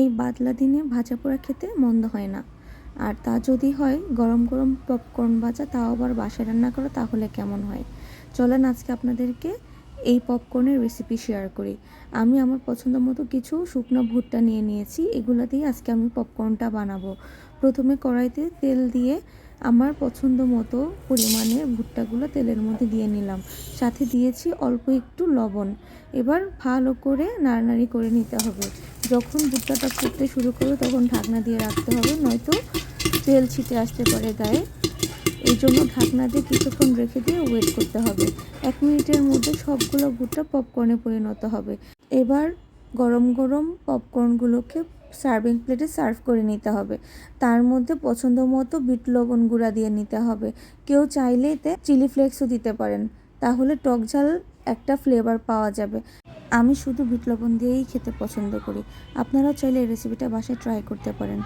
এই বাদলা দিনে ভাজা পোড়া খেতে মন্দ হয় না। আর তা যদি হয়, গরম গরম পপকর্ন ভাজা, তাও আবার বাসায় রান্না করো, তাহলে কেমন হয়? চলেন আজকে আপনাদেরকে এই পপকর্নের রেসিপি শেয়ার করি। আমি আমার পছন্দ মতো কিছু শুকনো ভুট্টা নিয়ে নিয়েছি। এগুলো দিয়ে আজকে আমি পপকর্নটা বানাবো। প্রথমে কড়াইতে তেল দিয়ে আমার পছন্দ মতো পরিমাণে ভুট্টাগুলো তেলের মধ্যে দিয়ে নিলাম। সাথে দিয়েছি অল্প একটু লবণ। এবার ভালো করে নাড়ানাড়ি করে নিতে হবে। যখন ভুট্টাটা ফুটতে শুরু করবে তখন ঢাকনা দিয়ে রাখতে হবে, নয়তো তেল ছিটে আসতে পারে গায়ে। এই জন্য ঢাকনা দিয়ে কিছুক্ষণ রেখে দিয়ে ওয়েট করতে হবে। এক মিনিটের মধ্যে সবগুলো ভুট্টা পপকর্নে পরিণত হবে। এবার গরম গরম পপকর্নগুলোকে সার্ভিং প্লেটে সার্ভ করে নিতে হবে। তার মধ্যে পছন্দ মতো বিট লবণ গুঁড়া দিয়ে নিতে হবে। কেউ চাইলে এতে চিলি ফ্লেক্সও দিতে পারেন। তাহলে টক ঝাল একটা ফ্লেভার পাওয়া যাবে। আমি শুধু বিট লবণ দিয়েই খেতে পছন্দ করি। আপনারা চাইলে এই রেসিপিটা বাসায় ট্রাই করতে পারেন।